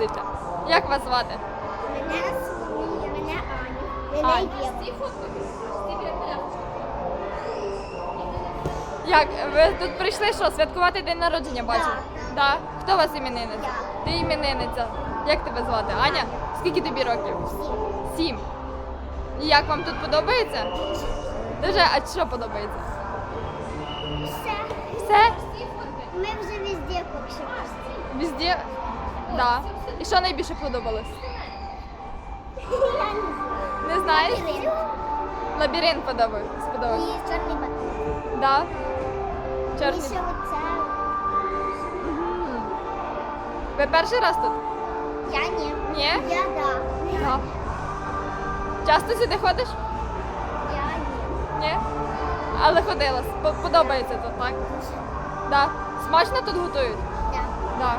їздите? Як вас звати? Мене Софія, мене Аня, мене Єва. Як? Ви тут прийшли що, святкувати день народження, бачу? Так. Да. Хто у вас іменинниця? Я. Ти іменинниця. Як тебе звати? Аня? Скільки тобі років? Всім. Сім. І як вам тут подобається? Дуже, а що подобається? Все. Все? Ми вже везде поки що. Везде? Да. І що найбільше подобалось? Не знаєш? знаю. Лабіринт подобається. Сподобався. І чорний батон. Да? І Чорний. ще оце. Мгм. Ви перший раз тут? Я ні. Ні? Я да. Да. Часто сюди ходиш? Я ні. Ні? Але ходила. По- Подобається тут, так? Да. Смачно тут готують? Да. Да.